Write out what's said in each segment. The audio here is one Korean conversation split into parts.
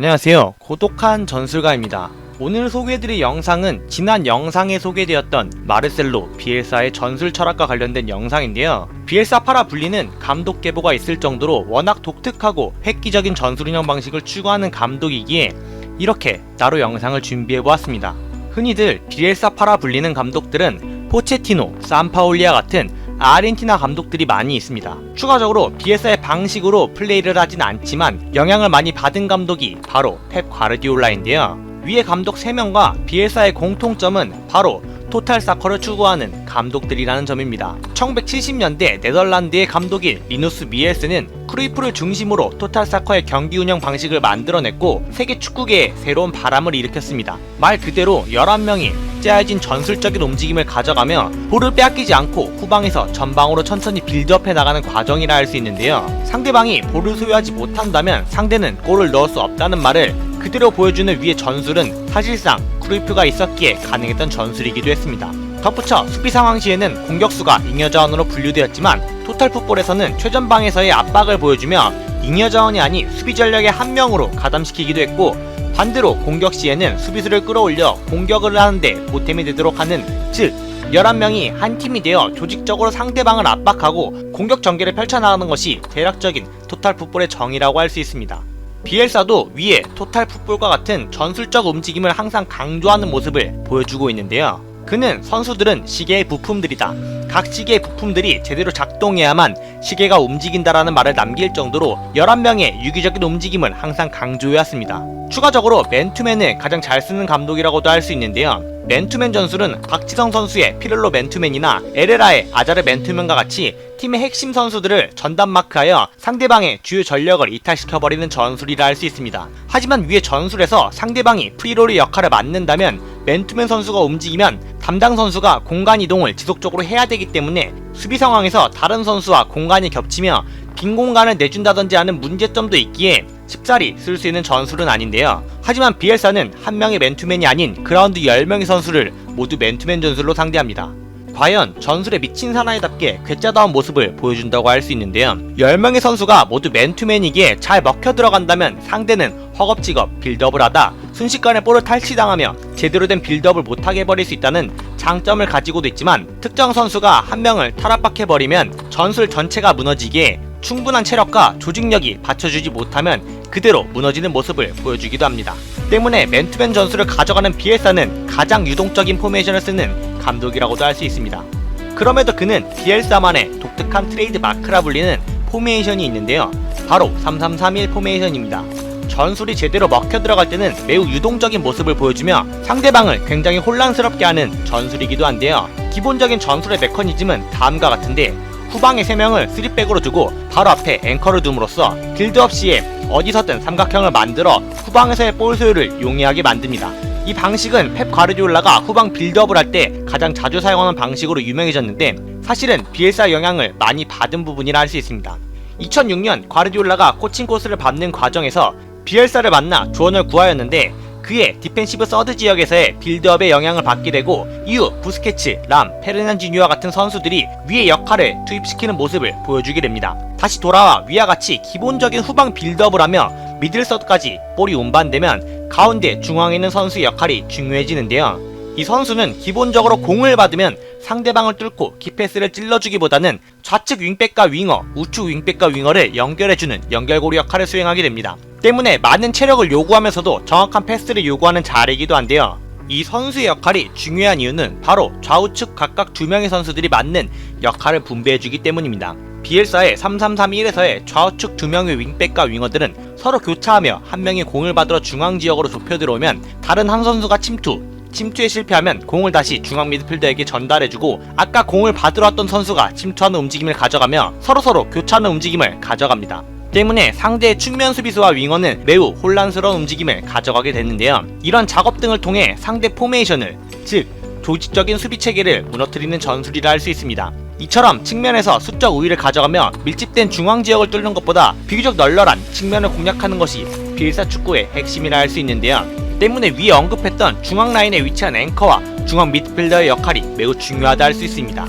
안녕하세요. 고독한 전술가입니다. 오늘 소개해드릴 영상은 지난 영상에 소개되었던 마르셀로 비엘사의 전술 철학과 관련된 영상인데요. 비엘사파라 불리는 감독 계보가 있을 정도로 워낙 독특하고 획기적인 전술 운영 방식을 추구하는 감독이기에 이렇게 따로 영상을 준비해보았습니다. 흔히들 비엘사파라 불리는 감독들은 포체티노, 산파올리아 같은 아르헨티나 감독들이 많이 있습니다. 추가적으로 비엘사의 방식으로 플레이를 하진 않지만 영향을 많이 받은 감독이 바로 펩 과르디올라인데요. 위의 감독 3명과 비엘사의 공통점은 바로 토탈 사커를 추구하는 감독들이라는 점입니다. 1970년대 네덜란드의 감독인 리누스 미엘스는 크루이프를 중심으로 토탈 사커의 경기 운영 방식을 만들어냈고 세계 축구계에 새로운 바람을 일으켰습니다. 말 그대로 11명이 짜여진 전술적인 움직임을 가져가며 볼을 빼앗기지 않고 후방에서 전방으로 천천히 빌드업해 나가는 과정이라 할 수 있는데요. 상대방이 볼을 소유하지 못한다면 상대는 골을 넣을 수 없다는 말을 그대로 보여주는 위의 전술은 사실상 크루이프가 있었기에 가능했던 전술이기도 했습니다. 덧붙여 수비 상황 시에는 공격수가 잉여자원으로 분류되었지만 토탈 풋볼에서는 최전방에서의 압박을 보여주며 잉여자원이 아닌 수비 전력의 한 명으로 가담시키기도 했고 반대로 공격 시에는 수비수를 끌어올려 공격을 하는데 보탬이 되도록 하는 즉 11명이 한 팀이 되어 조직적으로 상대방을 압박하고 공격 전개를 펼쳐나가는 것이 대략적인 토탈 풋볼의 정의라고 할 수 있습니다. 비엘사도 위에 토탈 풋볼과 같은 전술적 움직임을 항상 강조하는 모습을 보여주고 있는데요. 그는 선수들은 시계의 부품들이다. 각 시계의 부품들이 제대로 작동해야만 시계가 움직인다라는 말을 남길 정도로 11명의 유기적인 움직임을 항상 강조해왔습니다. 추가적으로 맨투맨을 가장 잘 쓰는 감독이라고도 할 수 있는데요. 맨투맨 전술은 박지성 선수의 피를로 맨투맨이나 에레라의 아자르 맨투맨과 같이 팀의 핵심 선수들을 전담 마크하여 상대방의 주요 전력을 이탈시켜버리는 전술이라 할 수 있습니다. 하지만 위의 전술에서 상대방이 프리롤의 역할을 맡는다면 맨투맨 선수가 움직이면 담당 선수가 공간 이동을 지속적으로 해야 되기 때문에 수비 상황에서 다른 선수와 공간이 겹치며 빈 공간을 내준다든지 하는 문제점도 있기에 쉽사리 쓸 수 있는 전술은 아닌데요. 하지만 비엘사는 한 명의 맨투맨이 아닌 그라운드 10명의 선수를 모두 맨투맨 전술로 상대합니다. 과연 전술에 미친 사나이답게 괴짜다운 모습을 보여준다고 할 수 있는데요. 10명의 선수가 모두 맨투맨이기에 잘 먹혀 들어간다면 상대는 허겁지겁 빌드업을 하다 순식간에 볼을 탈취당하며 제대로 된 빌드업을 못하게 해버릴 수 있다는 장점을 가지고도 있지만 특정 선수가 한 명을 탈압박해버리면 전술 전체가 무너지기에 충분한 체력과 조직력이 받쳐주지 못하면 그대로 무너지는 모습을 보여주기도 합니다. 때문에 맨투맨 전술을 가져가는 비엘사는 가장 유동적인 포메이션을 쓰는 감독이라고도 할 수 있습니다. 그럼에도 그는 비엘사만의 독특한 트레이드 마크라 불리는 포메이션이 있는데요. 바로 3331 포메이션입니다. 전술이 제대로 먹혀 들어갈 때는 매우 유동적인 모습을 보여주며 상대방을 굉장히 혼란스럽게 하는 전술이기도 한데요. 기본적인 전술의 메커니즘은 다음과 같은데 후방에 3명을 3백으로 두고 바로 앞에 앵커를 둠으로써 빌드업 시에 어디서든 삼각형을 만들어 후방에서의 볼 소유를 용이하게 만듭니다. 이 방식은 펩 과르디올라가 후방 빌드업을 할 때 가장 자주 사용하는 방식으로 유명해졌는데 사실은 비엘사 영향을 많이 받은 부분이라 할 수 있습니다. 2006년 과르디올라가 코칭 코스를 밟는 과정에서 비엘사를 만나 조언을 구하였는데 그의 디펜시브 서드 지역에서의 빌드업에 영향을 받게 되고 이후 부스케츠, 람, 페르난지뉴와 같은 선수들이 위의 역할을 투입시키는 모습을 보여주게 됩니다. 다시 돌아와 위와 같이 기본적인 후방 빌드업을 하며 미들 서드까지 볼이 운반되면 가운데 중앙에 있는 선수의 역할이 중요해지는데요. 이 선수는 기본적으로 공을 받으면 상대방을 뚫고 키패스를 찔러주기보다는 좌측 윙백과 윙어, 우측 윙백과 윙어를 연결해주는 연결고리 역할을 수행하게 됩니다. 때문에 많은 체력을 요구하면서도 정확한 패스를 요구하는 자리이기도 한데요. 이 선수의 역할이 중요한 이유는 바로 좌우측 각각 두 명의 선수들이 맞는 역할을 분배해주기 때문입니다. 비엘사의 3331에서의 좌우측 두 명의 윙백과 윙어들은 서로 교차하며 한 명이 공을 받으러 중앙 지역으로 좁혀 들어오면 다른 한 선수가 침투, 침투에 실패하면 공을 다시 중앙 미드필더에게 전달해주고 아까 공을 받으러 왔던 선수가 침투하는 움직임을 가져가며 서로서로 교차하는 움직임을 가져갑니다. 때문에 상대의 측면 수비수와 윙어는 매우 혼란스러운 움직임을 가져가게 됐는데요. 이런 작업 등을 통해 상대 포메이션을 즉 조직적인 수비 체계를 무너뜨리는 전술이라 할 수 있습니다. 이처럼 측면에서 수적 우위를 가져가며 밀집된 중앙 지역을 뚫는 것보다 비교적 널널한 측면을 공략하는 것이 비일사 축구의 핵심이라 할 수 있는데요. 때문에 위에 언급했던 중앙 라인에 위치한 앵커와 중앙 미드필더의 역할이 매우 중요하다 할 수 있습니다.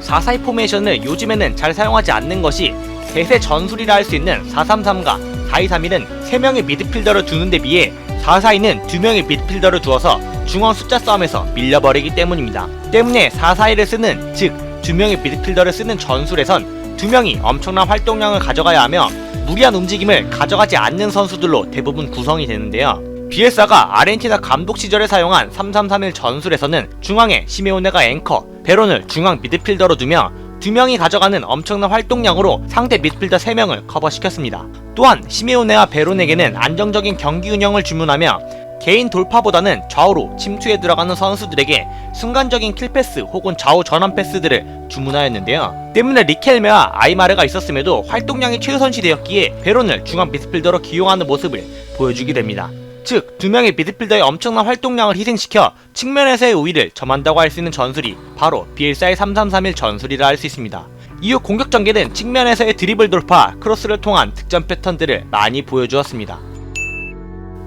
442 포메이션을 요즘에는 잘 사용하지 않는 것이 대세 전술이라 할 수 있는 433과 4231은 3명의 미드필더를 두는 데 비해 442는 2명의 미드필더를 두어서 중원 숫자 싸움에서 밀려버리기 때문입니다. 때문에 441을 쓰는 즉 2명의 미드필더를 쓰는 전술에선 2명이 엄청난 활동량을 가져가야 하며 무리한 움직임을 가져가지 않는 선수들로 대부분 구성이 되는데요. 비엘사가 아르헨티나 감독 시절에 사용한 3331 전술에서는 중앙에 시메오네가 앵커, 베론을 중앙 미드필더로 두며 두 명이 가져가는 엄청난 활동량으로 상대 미드필더 3명을 커버시켰습니다. 또한 시메오네와 베론에게는 안정적인 경기 운영을 주문하며 개인 돌파보다는 좌우로 침투에 들어가는 선수들에게 순간적인 킬패스 혹은 좌우 전환 패스들을 주문하였는데요. 때문에 리켈메와 아이마르가 있었음에도 활동량이 최우선시되었기에 베론을 중앙 미드필더로 기용하는 모습을 보여주게 됩니다. 즉, 두 명의 미드필더의 엄청난 활동량을 희생시켜 측면에서의 우위를 점한다고 할 수 있는 전술이 바로 비엘사의 3331 전술이라 할 수 있습니다. 이후 공격 전개는 측면에서의 드리블 돌파, 크로스를 통한 득점 패턴들을 많이 보여주었습니다.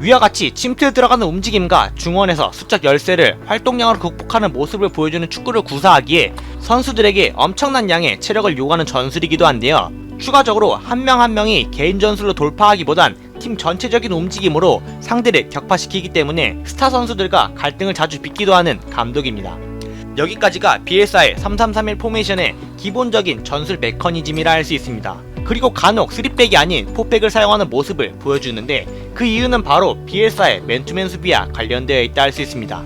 위와 같이 침투에 들어가는 움직임과 중원에서 수적 열세를 활동량으로 극복하는 모습을 보여주는 축구를 구사하기에 선수들에게 엄청난 양의 체력을 요구하는 전술이기도 한데요. 추가적으로 한명한 명이 개인 전술로 돌파하기보단 팀 전체적인 움직임으로 상대를 격파시키기 때문에 스타 선수들과 갈등을 자주 빚기도 하는 감독입니다. 여기까지가 비엘사의 3331 포메이션의 기본적인 전술 메커니즘이라 할 수 있습니다. 그리고 간혹 3백이 아닌 4백을 사용하는 모습을 보여주는데 그 이유는 바로 비엘사의 맨투맨 수비와 관련되어 있다 할 수 있습니다.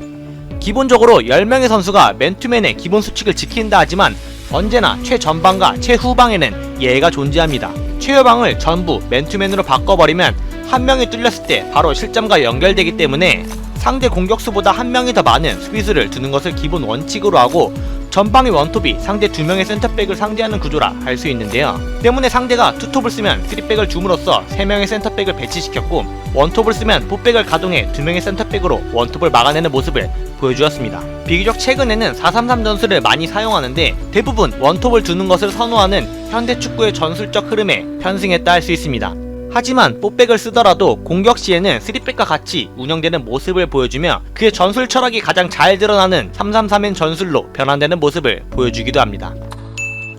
기본적으로 10명의 선수가 맨투맨의 기본 수칙을 지킨다 하지만 언제나 최전방과 최후방에는 예외가 존재합니다. 최후방을 전부 맨투맨으로 바꿔버리면 한 명이 뚫렸을 때 바로 실점과 연결되기 때문에 상대 공격수보다 한 명이 더 많은 수비수를 두는 것을 기본 원칙으로 하고 전방의 원톱이 상대 두 명의 센터백을 상대하는 구조라 할 수 있는데요. 때문에 상대가 투톱을 쓰면 쓰리백을 줌으로써 세 명의 센터백을 배치시켰고 원톱을 쓰면 포백을 가동해 두 명의 센터백으로 원톱을 막아내는 모습을 보여주었습니다. 비교적 최근에는 433 전술을 많이 사용하는데 대부분 원톱을 두는 것을 선호하는 현대 축구의 전술적 흐름에 편승했다 할 수 있습니다. 하지만 뽀백을 쓰더라도 공격 시에는 3백과 같이 운영되는 모습을 보여주며 그의 전술 철학이 가장 잘 드러나는 333인 전술로 변환되는 모습을 보여주기도 합니다.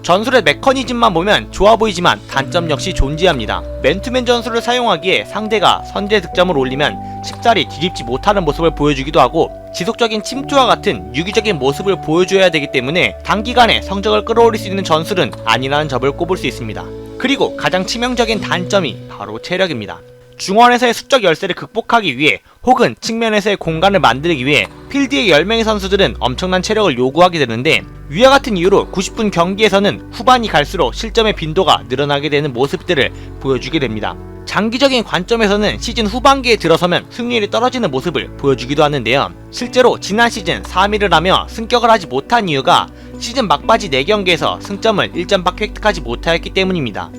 전술의 메커니즘만 보면 좋아 보이지만 단점 역시 존재합니다. 맨투맨 전술을 사용하기에 상대가 선제 득점을 올리면 쉽사리 뒤집지 못하는 모습을 보여주기도 하고 지속적인 침투와 같은 유기적인 모습을 보여줘야 되기 때문에 단기간에 성적을 끌어올릴 수 있는 전술은 아니라는 점을 꼽을 수 있습니다. 그리고 가장 치명적인 단점이 바로 체력입니다. 중원에서의 수적 열세를 극복하기 위해 혹은 측면에서의 공간을 만들기 위해 필드의 10명의 선수들은 엄청난 체력을 요구하게 되는데 위와 같은 이유로 90분 경기에서는 후반이 갈수록 실점의 빈도가 늘어나게 되는 모습들을 보여주게 됩니다. 장기적인 관점에서는 시즌 후반기에 들어서면 승률이 떨어지는 모습을 보여주기도 하는데요. 실제로 지난 시즌 3위를 하며 승격을 하지 못한 이유가 시즌 막바지 4경기에서 승점을 1점밖에 획득하지 못하였기 때문입니다.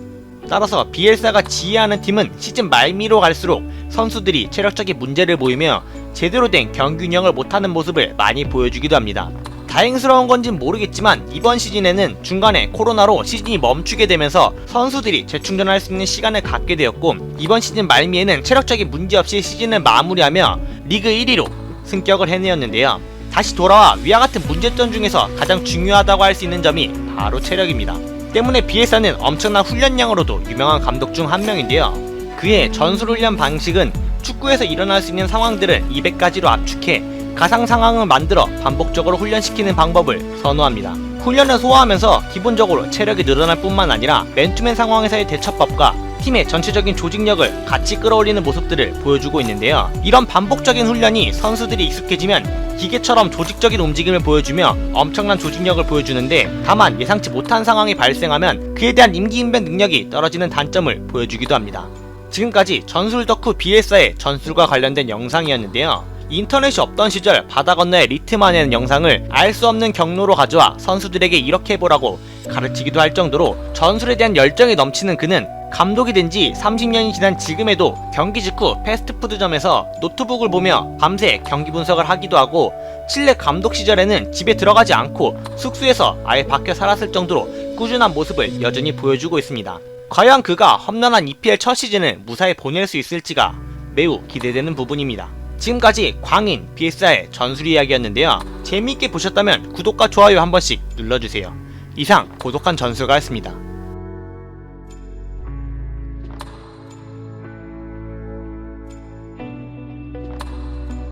따라서 비엘사가 지휘하는 팀은 시즌 말미로 갈수록 선수들이 체력적인 문제를 보이며 제대로 된 경기 운영을 못하는 모습을 많이 보여주기도 합니다. 다행스러운 건진 모르겠지만 이번 시즌에는 중간에 코로나로 시즌이 멈추게 되면서 선수들이 재충전할 수 있는 시간을 갖게 되었고 이번 시즌 말미에는 체력적인 문제 없이 시즌을 마무리하며 리그 1위로 승격을 해내었는데요. 다시 돌아와 위와 같은 문제점 중에서 가장 중요하다고 할 수 있는 점이 바로 체력입니다. 때문에 비에사는 엄청난 훈련량으로도 유명한 감독 중 한 명인데요. 그의 전술 훈련 방식은 축구에서 일어날 수 있는 상황들을 200가지로 압축해 가상 상황을 만들어 반복적으로 훈련시키는 방법을 선호합니다. 훈련을 소화하면서 기본적으로 체력이 늘어날 뿐만 아니라 맨투맨 상황에서의 대처법과 팀의 전체적인 조직력을 같이 끌어올리는 모습들을 보여주고 있는데요. 이런 반복적인 훈련이 선수들이 익숙해지면 기계처럼 조직적인 움직임을 보여주며 엄청난 조직력을 보여주는데 다만 예상치 못한 상황이 발생하면 그에 대한 임기응변 능력이 떨어지는 단점을 보여주기도 합니다. 지금까지 전술 덕후 BS의 전술과 관련된 영상이었는데요. 인터넷이 없던 시절 바다 건너의 리트만의 영상을 알 수 없는 경로로 가져와 선수들에게 이렇게 해보라고 가르치기도 할 정도로 전술에 대한 열정이 넘치는 그는 감독이 된 지 30년이 지난 지금에도 경기 직후 패스트푸드점에서 노트북을 보며 밤새 경기 분석을 하기도 하고 칠레 감독 시절에는 집에 들어가지 않고 숙소에서 아예 밖에 살았을 정도로 꾸준한 모습을 여전히 보여주고 있습니다. 과연 그가 험난한 EPL 첫 시즌을 무사히 보낼 수 있을지가 매우 기대되는 부분입니다. 지금까지 광인 BS의 전술 이야기였는데요. 재미있게 보셨다면 구독과 좋아요 한 번씩 눌러주세요. 이상 고독한 전술가였습니다.